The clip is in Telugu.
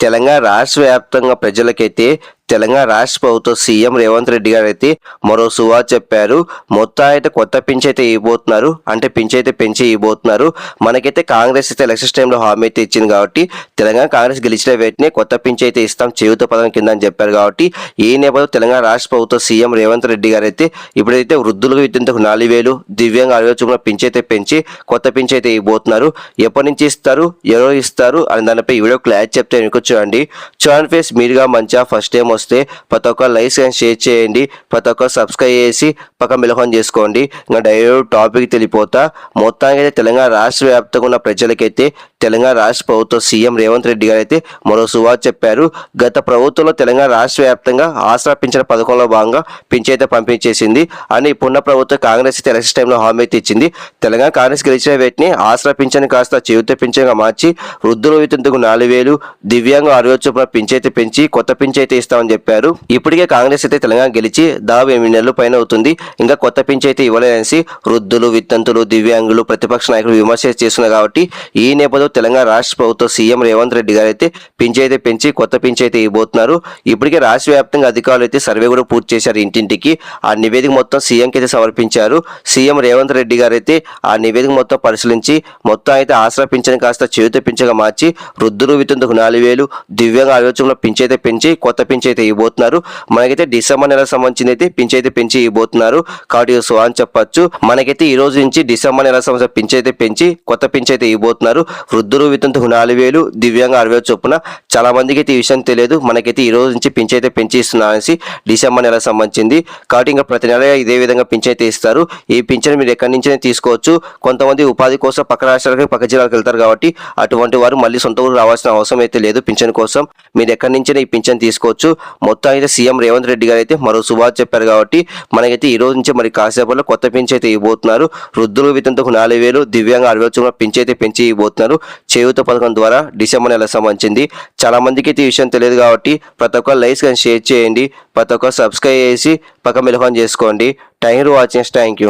తెలంగాణ రాష్ట్ర వ్యాప్తంగా ప్రజలకైతే తెలంగాణ రాష్ట్ర ప్రభుత్వ సీఎం రేవంత్ రెడ్డి గారు అయితే మరో సువా చెప్పారు. మొత్తం అయితే కొత్త పింఛ్ అయితే ఇవ్వబోతున్నారు. అంటే పింఛ్ అయితే పెంచి ఇవ్వబోతున్నారు. మనకైతే కాంగ్రెస్ అయితే ఎలక్షన్స్ టైంలో హామీ అయితే ఇచ్చింది కాబట్టి తెలంగాణ కాంగ్రెస్ గెలిచిన వెంటనే కొత్త పింఛ్ అయితే ఇస్తాం. చేయుత పదం కింద అని చెప్పారు కాబట్టి ఈ నేపథ్యంలో తెలంగాణ రాష్ట్ర ప్రభుత్వ సీఎం రేవంత్ రెడ్డి గారు అయితే ఇప్పుడైతే వృద్ధులకు విద్యంతకు నాలుగు వేలు దివ్యాంగ అరవై చూపున పింఛ్ అయితే పెంచి కొత్త పింఛ్ అయితే ఇవ్వబోతున్నారు. ఎప్పటి నుంచి ఇస్తారు? ఎవరో ఇస్తారు? అని దానిపై వీడియో క్లాస్ చెప్తే మీకు చూడండి చూడండి ఫ్రెండ్స్ మీరుగా మంచిగా ఫస్ట్ టైం వస్తే ప్రతి ఒక్క లైక్స్ అండ్ షేర్ చేయండి ప్రతి ఒక్క సబ్స్క్రైబ్ చేసి పక్క మిలహం చేసుకోండి. ఇంకా డైరెక్ట్ టాపిక్ తెలిపోతా. మొత్తానికి అయితే తెలంగాణ రాష్ట్ర వ్యాప్తంగా ఉన్న ప్రజలకైతే తెలంగాణ రాష్ట్ర ప్రభుత్వ సీఎం రేవంత్ రెడ్డి గారు అయితే మరో సువార్ చెప్పారు. గత ప్రభుత్వంలో తెలంగాణ రాష్ట్ర వ్యాప్తంగా ఆసరా పింఛన పథకంలో భాగంగా పింఛన్ అయితే పంపించేసింది. అని ఇప్పుడున్న ప్రభుత్వం కాంగ్రెస్ అయితే ఎలక్షన్ టైంలో హామీ అయితే ఇచ్చింది. తెలంగాణ కాంగ్రెస్ గెలిచిన వీటిని ఆసరా పింఛన్ కాస్త జీవిత పింఛన్గా మార్చి వృద్ధుల వితంతుకు నాలుగు వేలు దివ్యాంగ ఆరు చొప్పున పింఛన్ అయితే పెంచి కొత్త పింఛన్ ఇస్తామని చెప్పారు. ఇప్పటికే కాంగ్రెస్ అయితే తెలంగాణ గెలిచి దాదాపు ఎనిమిది నెలలు పైన అవుతుంది. ఇంకా కొత్త పింఛన్ ఇవ్వలేదనేసి వృద్ధులు విత్తంతులు దివ్యాంగులు ప్రతిపక్ష నాయకులు విమర్శ చేస్తున్నారు కాబట్టి ఈ నేపథ్యంలో తెలంగాణ రాష్ట్ర ప్రభుత్వ సీఎం రేవంత్ రెడ్డి గారు అయితే పింఛన్ పెంచి కొత్త పింఛన్ అయితే ఇవ్వబోతున్నారు. ఇప్పటికే రాష్ట్ర వ్యాప్తంగా అధికారులు అయితే సర్వే కూడా పూర్తి చేశారు ఇంటింటికి. ఆ నివేదిక మొత్తం సీఎంకి అయితే సమర్పించారు. సీఎం రేవంత్ రెడ్డి గారు అయితే ఆ నివేదిక మొత్తం పరిశీలించి మొత్తం అయితే ఆసరా పింఛను కాస్త చేతితో పింఛగా మార్చి వృద్ధులు వితంతుకు నాలుగు వేలు దివ్యంగా ఆలోచనలో పింఛ అయితే పెంచి కొత్త పింఛ అయితే ఇవ్వబోతున్నారు. మనకైతే డిసెంబర్ నెల సంబంధించి అయితే పింఛ అయితే పెంచి ఇవ్వబోతున్నారు. కాబట్టి సో అని చెప్పొచ్చు. మనకైతే ఈ రోజు నుంచి డిసెంబర్ నెల సంవత్సరం పింఛ అయితే పెంచి కొత్త పింఛ అయితే ఇవ్వబోతున్నారు. వృద్ధులు వితంతుకు నాలుగు వేలు దివ్యంగా అరవై చొప్పున. చాలా మందికి అయితే ఈ విషయం తెలియదు. మనకైతే ఈ రోజు నుంచి పింఛ అయితే పెంచి ఇస్తున్నారనేసి డిసెంబర్ నెల సంబంధించింది. కాబట్టి ఇంకా ప్రతి నెల ఇదే విధంగా పించ్ అయితే ఇస్తారు. ఈ పింఛన్ మీరు ఎక్కడి నుంచైనా తీసుకోవచ్చు. కొంతమంది ఉపాధి కోసం పక్క రాష్ట్రాలకి పక్క జిల్లాలకు వెళ్తారు కాబట్టి అటువంటి వారు మళ్ళీ సొంత ఊరు రావాల్సిన అవసరం అయితే లేదు. పింఛన్ కోసం మీరు ఎక్కడి నుంచైనా ఈ పింఛన్ తీసుకోవచ్చు. మొత్తం అయితే సీఎం రేవంత్ రెడ్డి గారు అయితే మరో శుభాష్ చెప్పారు కాబట్టి మనకైతే ఈ రోజు నుంచి మరి కాసేపట్లో కొత్త పింఛ అయితే ఇవ్వబోతున్నారు. వృద్ధులు వితంతకు నాలుగు వేలు దివ్యాంగ అరవై చొప్పున పింఛన్ అయితే పెంచి ఇవ్వబోతున్నారు. చేయూత పథకం ద్వారా డిసెంబర్ నెల సంబంధించింది. చాలా మందికి అయితే ఈ విషయం తెలియదు కాబట్టి ప్రతి ఒక్క లైక్స్ కానీ షేర్ చేయండి. ప్రతి ఒక్క సబ్స్క్రైబ్ చేసి పక్క మిలహం చేసుకోండి. Thank you watching. Thank you.